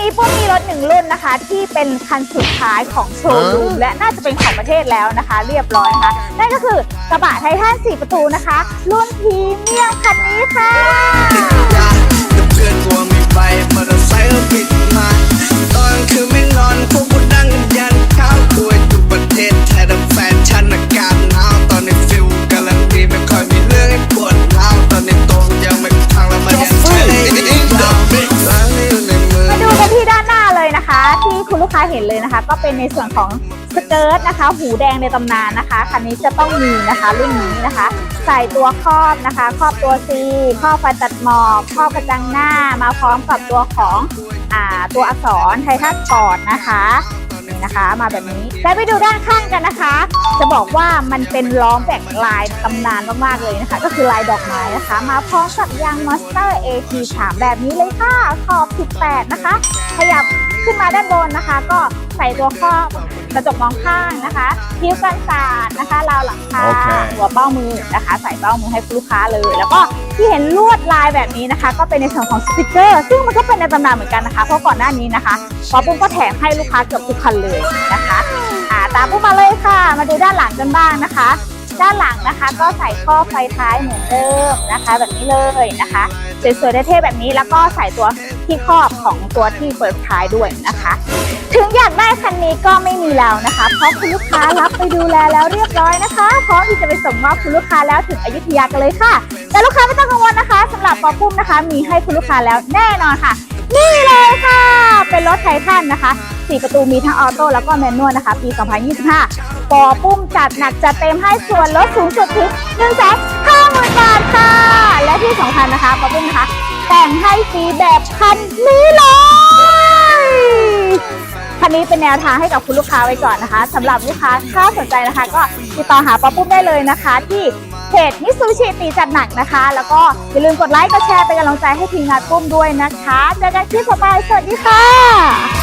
นี้ปุ้มมีรถหนึ่งรุ่นนะคะ ที่เป็นคันสุดท้ายของโชว์รูมและน่าจะเป็นของประเทศแล้วนะคะ เรียบร้อยนะคะนั่นก็คือกระบะไททัน4ประตูนะคะ รุ่นพรีเมียมคันนี้ค่ะ ค้าเห็นเลยนะคะ ก็เป็นในส่วนของสเกิร์ตนะคะ หูแดงในตำนานนะคะคันนี้จะต้องมีนะคะรุ่นนี้นะคะ ใส่ตัวครอบนะคะ ครอบตัวซีครอบไฟตัดหมอกครอบกระจังหน้ามาพร้อมกับตัวของอ่าตัวอักษรไททัสปอร์ตนะคะนี่นะคะ มาแบบนี้แล้วไปดูด้านข้างกันนะคะ จะบอกว่ามันเป็นล้อมแบกลายตำนานมากๆเลยนะคะ ก็คือลายดอกไม้นะคะ มาพร้อมกับยางมอสเตอร์ AT3 แบบนี้เลยค่ะขอบ18นะคะ ขยับ ขึ้นมาด้านบนนะคะ ก็ใส่ตัวครอบกระจกมองข้างนะคะคิ้วกันสาดนะคะราวหลังคาโอเคหัวเบ้ามือนะคะ ใส่เบ้ามือให้ลูกค้าเลย แล้วก็ที่เห็นลวดลายแบบนี้นะคะ ก็เป็นในส่วนของสติกเกอร์ ซึ่งมันก็เป็นในตำนานเหมือนกันนะคะ เพราะก่อนหน้านี้นะคะป๊อปปุ้มก็แถมให้ลูกค้าเกือบทุกคันเลยนะคะอ่าตามปุ้มมาเลยค่ะ มาดูด้านหลังกันบ้างนะคะ ด้านหลังนะคะก็ใส่ข้อไฟท้ายเหมือนเดิมนะคะ แบบนี้เลยนะคะสวยๆเท่ๆแบบนี้แล้วก็ใส่ตัว ที่ครอบของตัวที่เปิดท้ายด้วยนะคะ ถึงอยากได้คันนี้ก็ไม่มีแล้วนะคะ เพราะคุณลูกค้ารับไปดูแลแล้วเรียบร้อยนะคะ พร้อมที่จะไปส่งมอบคุณลูกค้าแล้วถึงอยุธยากันเลยค่ะ แต่ลูกค้าไม่ต้องกังวลนะคะสำหรับปอปุ้มนะคะ มีให้คุณลูกค้าแล้วแน่นอนค่ะ นี่เลยค่ะ เป็นรถไททันนะคะ4 ประตูมีทั้งออโต้แล้วก็แมนนวลนะคะ ปี 2025 ปอปุ้มจัดหนักจัดเต็มให้ส่วนลดสูงสุดถึง1นึ่งแสนห้าหมื่นบาทค่ะ และที่สำคัญนะคะปอปุ้มนะคะ แต่งให้ฟรีแบบคันนี้เลยคันนี้เป็นแนวทางให้กับคุณลูกค้าไว้ก่อนนะคะสำหรับลูกค้าถ้าสนใจนะคะ ก็ติดต่อหาป๊อปปุ้มได้เลยนะคะ ที่เพจมิซูชิตีจัดหนักนะคะ แล้วก็อย่าลืมกดไลค์กดแชร์เป็นกำลังใจให้ทีมงานปุ้มด้วยนะคะเจอกันคลิปต่อไปสวัสดีค่ะ